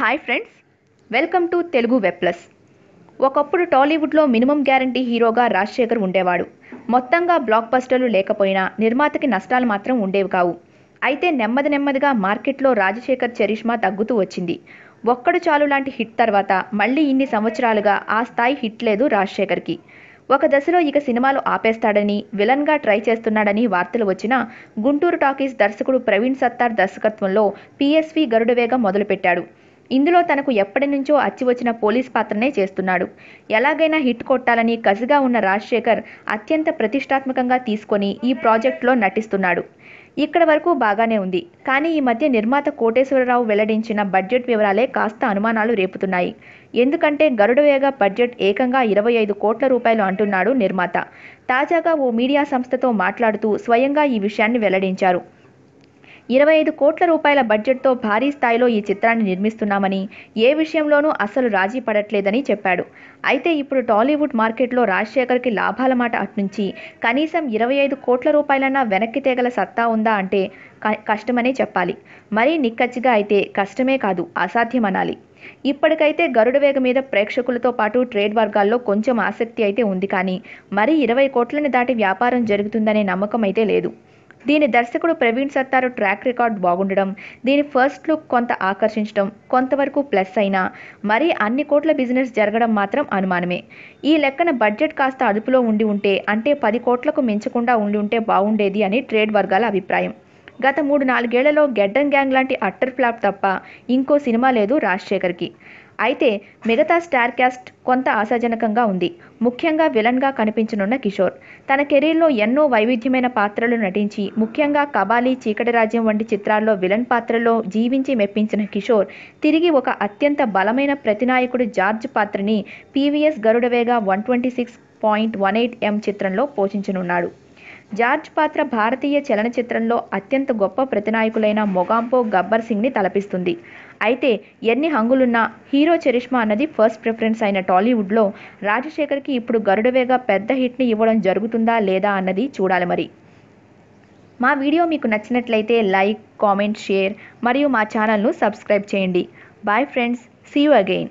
Hi friends welcome to Telugu web plus ఒకప్పుడు టాలీవుడ్లో minimum guarantee హీరోగా రాజశేఖర్ ఉండేవాడు. మొత్తంగా బ్లాక్ బస్టర్లు లేకపోయినా నిర్మాతకి నష్టాలు మాత్రం ఉండేవి కావు. అయితే నెమ్మది నెమ్మదిగా మార్కెట్లో రాజశేఖర్ చరిష్మా తగ్గుతూ వచ్చింది. ఒక్కడు చాలు లాంటి హిట్ తర్వాత మళ్ళీ ఇన్ని సంవత్సరాలుగా ఆ స్థాయి హిట్ లేదు రాజశేఖర్కి. ఒక దశలో ఇక సినిమాలు ఆపేస్తాడని విలన్గా ట్రై చేస్తున్నాడని వార్తలు వచ్చినా గుంటూరు టాకీస్ దర్శకుడు ప్రవీణ్ సత్తార్ దర్శకత్వంలో పిఎస్వి గరుడవేగం మొదలుపెట్టాడు. ఇందులో తనకు ఎప్పటి నుంచో అచ్చి వచ్చిన పోలీస్ పాత్రనే చేస్తున్నాడు. ఎలాగైనా హిట్ కొట్టాలని కసిగా ఉన్న రాజశేఖర్ అత్యంత ప్రతిష్టాత్మకంగా తీసుకొని ఈ ప్రాజెక్టులో నటిస్తున్నాడు. ఇక్కడ వరకు బాగానే ఉంది. కానీ ఈ మధ్య నిర్మాత కోటేశ్వరరావు వెల్లడించిన బడ్జెట్ వివరాలే కాస్త అనుమానాలు రేపుతున్నాయి. ఎందుకంటే గరుడవేగ బడ్జెట్ ఏకంగా ఇరవై ఐదు కోట్ల రూపాయలు అంటున్నాడు నిర్మాత. తాజాగా ఓ మీడియా సంస్థతో మాట్లాడుతూ స్వయంగా ఈ విషయాన్ని వెల్లడించారు. ఇరవై ఐదు కోట్ల రూపాయల బడ్జెట్తో భారీ స్థాయిలో ఈ చిత్రాన్ని నిర్మిస్తున్నామని ఏ విషయంలోనూ అస్సలు రాజీ పడట్లేదని చెప్పాడు. అయితే ఇప్పుడు టాలీవుడ్ మార్కెట్లో రాజశేఖర్కి లాభాల మాట అట్నుంచి కనీసం ఇరవై ఐదు కోట్ల రూపాయలన్నా వెనక్కి తేగల సత్తా ఉందా అంటే క- కష్టమనే చెప్పాలి. మరీ నిక్కచ్చిగా అయితే కష్టమే కాదు అసాధ్యం అనాలి ఇప్పటికైతే గరుడవేగ మీద ప్రేక్షకులతో పాటు ట్రేడ్ వర్గాల్లో కొంచెం ఆసక్తి అయితే ఉంది కానీ మరీ ఇరవై కోట్లని దాటి వ్యాపారం జరుగుతుందనే నమ్మకం అయితే లేదు. దీని దర్శకుడు ప్రవీణ్ సత్తారు ట్రాక్ రికార్డ్ బాగుండడం దీని ఫస్ట్ లుక్ కొంత ఆకర్షించడం కొంతవరకు ప్లస్ అయినా మరీ అన్ని కోట్ల బిజినెస్ జరగడం మాత్రం అనుమానమే. ఈ లెక్కన బడ్జెట్ కాస్త అదుపులో ఉండి ఉంటే అంటే పది కోట్లకు మించకుండా ఉండి ఉంటే బాగుండేది అని ట్రేడ్ వర్గాల అభిప్రాయం. గత మూడు నాలుగేళ్ళలో గెడ్డం గ్యాంగ్ లాంటి అట్టర్ ఫ్లాప్ తప్ప ఇంకో సినిమా లేదు రాజశేఖర్కి. అయితే మిగతా స్టార్ క్యాస్ట్ కొంత ఆశాజనకంగా ఉంది. ముఖ్యంగా విలన్గా కనిపించనున్న కిషోర్. తన కెరీర్లో ఎన్నో వైవిధ్యమైన పాత్రలు నటించి ముఖ్యంగా కబాలి చీకటి రాజ్యం వంటి చిత్రాల్లో విలన్ పాత్రలో జీవించి మెప్పించిన కిషోర్ తిరిగి ఒక అత్యంత బలమైన ప్రతినాయకుడు జార్జ్ పాత్రని PVS Garudavega one twenty six point one eight M చిత్రంలో పోషించనున్నాడు. జార్జ్ పాత్ర భారతీయ చలనచిత్రంలో అత్యంత గొప్ప ప్రతినాయకులైన మొగాంపో గబ్బర్ సింగ్ని తలపిస్తుంది. అయితే ఎన్ని హంగులున్నా హీరో చరిష్మా అన్నది ఫస్ట్ ప్రిఫరెన్స్ అయిన టాలీవుడ్లో రాజశేఖర్కి ఇప్పుడు గరుడవేగా పెద్ద హిట్ని ఇవ్వడం జరుగుతుందా లేదా అన్నది చూడాలి మరి. మా వీడియో మీకు నచ్చినట్లయితే లైక్ కామెంట్ షేర్ మరియు మా ఛానల్ను సబ్స్క్రైబ్ చేయండి. Bye friends see you again.